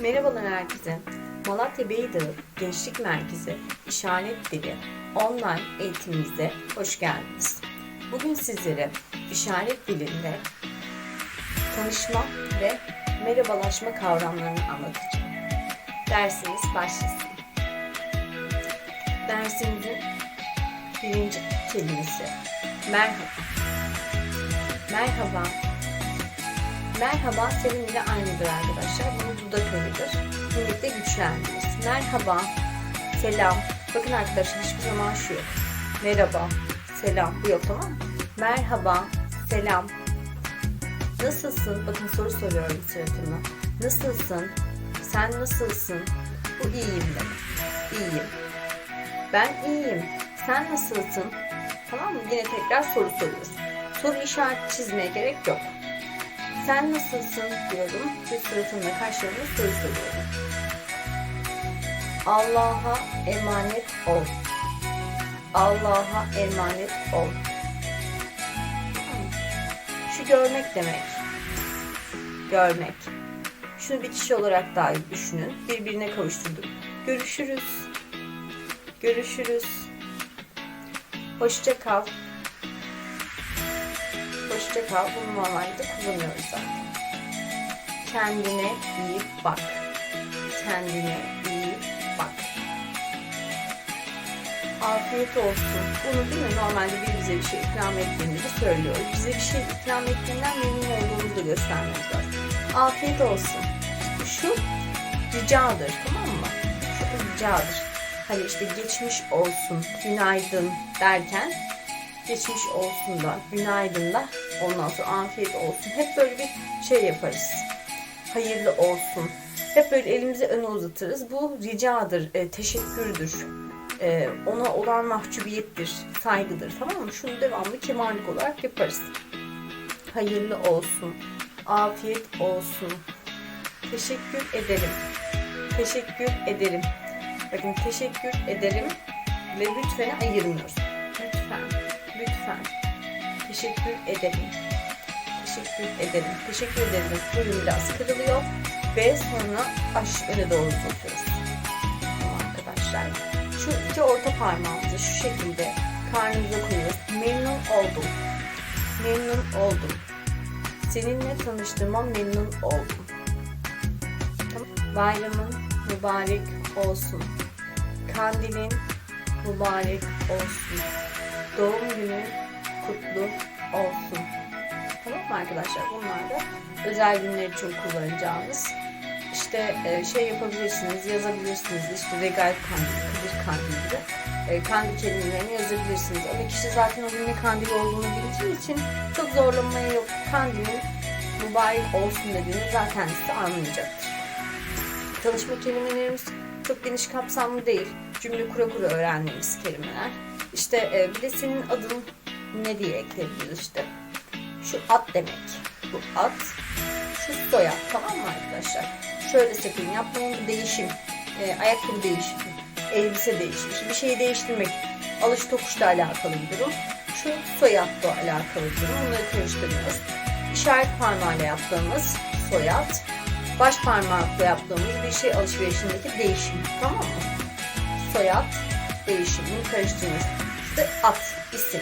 Merhabalar herkese. Malatya Beydağı Gençlik Merkezi İşaret Dili online eğitimimize hoş geldiniz. Bugün sizlere işaret dilinde tanışma ve merhabalaşma kavramlarını anlatacağım. Dersimiz başlasın. Dersimizin birinci kelimesi merhaba. Merhaba. Merhaba seninle aynıdır arkadaşlar. Bunu dudak önüdür. Birlikte güçlendiririz. Merhaba, selam. Bakın arkadaşlar hiçbir zaman şu yok. Merhaba, selam. Bu yok tamam mı? Merhaba, selam. Nasılsın? Bakın soru soruyorum suratına. Nasılsın? Sen nasılsın? Bu iyiyim demek. İyiyim. Ben iyiyim. Sen nasılsın? Tamam mı? Yine tekrar soru soruyoruz. Soru işareti çizmeye gerek yok. Sen nasılsın diyorum ve suratımla karşılarına soru soruyorum. Allah'a emanet ol. Allah'a emanet ol. Şu görmek demek. Görmek. Şunu bir kişi olarak dahi düşünün. Birbirine kavuşturduk. Görüşürüz. Görüşürüz. Hoşça kal. Kal. Bunu normalde kullanıyoruz zaten. Kendine iyi bak. Kendine iyi bak. Afiyet olsun. Bunu değil mi? Normalde biri bize bir şey ikram ettiğinde söylüyoruz. Bize bir şey ikram ettiğinden memnun olduğumuzu da göstermemiz. Afiyet olsun. Şu ricadır. Tamam mı? Şu ricadır. Hani işte geçmiş olsun, günaydın derken geçmiş olsun da, günaydın da, ondan sonra afiyet olsun. Hep böyle bir şey yaparız. Hayırlı olsun. Hep böyle elimizi öne uzatırız. Bu ricadır, e, teşekkürdür. E, ona olan mahcubiyettir, saygıdır. Tamam mı? Şunu devamlı kemallik olarak yaparız. Hayırlı olsun. Afiyet olsun. Teşekkür ederim. Teşekkür ederim. Bakın teşekkür ederim ve lütfeni ayırmıyoruz. Lütfen, lütfen. Teşekkür ederim. Teşekkür ederim. Teşekkür ederim. Bölüm biraz kırılıyor ve sonra aş öne doğru uzatıyoruz. Tamam arkadaşlar. Şu iki orta parmağımızı şu şekilde karnımıza koyuyoruz. Memnun oldum. Memnun oldum. Seninle tanıştığıma memnun oldum. Tamam. Bayramın mübarek olsun. Kandilin mübarek olsun. Doğum günün kutlu olsun. Tamam mı arkadaşlar? Bunlar da özel günler için kullanacağımız. İşte e, şey yapabilirsiniz, yazabilirsiniz. İşte regal kandil, kıdır kandil gibi. E, kandil kelimelerini yazabilirsiniz. Ama kişi zaten o gün ne kandil olduğunu bildiği için çok zorlamaya yok. Kandilin mübarek olsun dediğini zaten size anlayacaktır. Tanışma kelimelerimiz çok geniş kapsamlı değil. Cümle kura kura öğrendiğimiz kelimeler. İşte e, bir de senin adın ne diye ekleyebiliriz işte. Şu at demek. Bu at. Şu soyad. Tamam mı arkadaşlar? Şöyle sakın yapmayın. Bu değişim. E, ayakkabı değişimi. Elbise değişimi. Bir şeyi değiştirmek. Alış tokuşla alakalı bir durum. Şu soyadla alakalı bir durum. Bunları karıştırmıyoruz. İşaret parmağıyla yaptığımız soyad baş parmakla yaptığımız bir şey alışverişindeki değişim. Tamam mı? Soyad, değişim. Bunu karıştırıyoruz. İşte at, isim.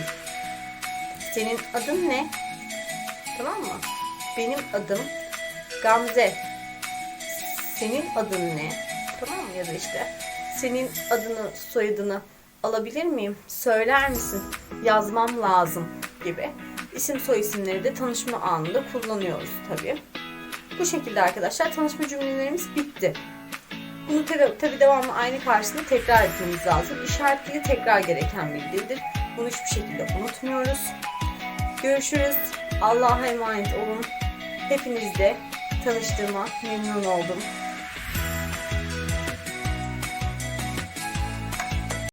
Senin adın ne? Tamam mı? Benim adım Gamze. Senin adın ne? Tamam mı? Ya da işte senin adını, soyadını alabilir miyim? Söyler misin? Yazmam lazım gibi. İsim soy isimleri de tanışma anında kullanıyoruz tabii. Bu şekilde arkadaşlar tanışma cümlelerimiz bitti. Bunu tabi, tabi devamlı aynı karşısında tekrar etmemiz lazım. İşaretliği tekrar gereken bir dildir. Bunu hiçbir şekilde unutmuyoruz. Görüşürüz. Allah'a emanet olun. Hepinizle tanıştığıma memnun oldum.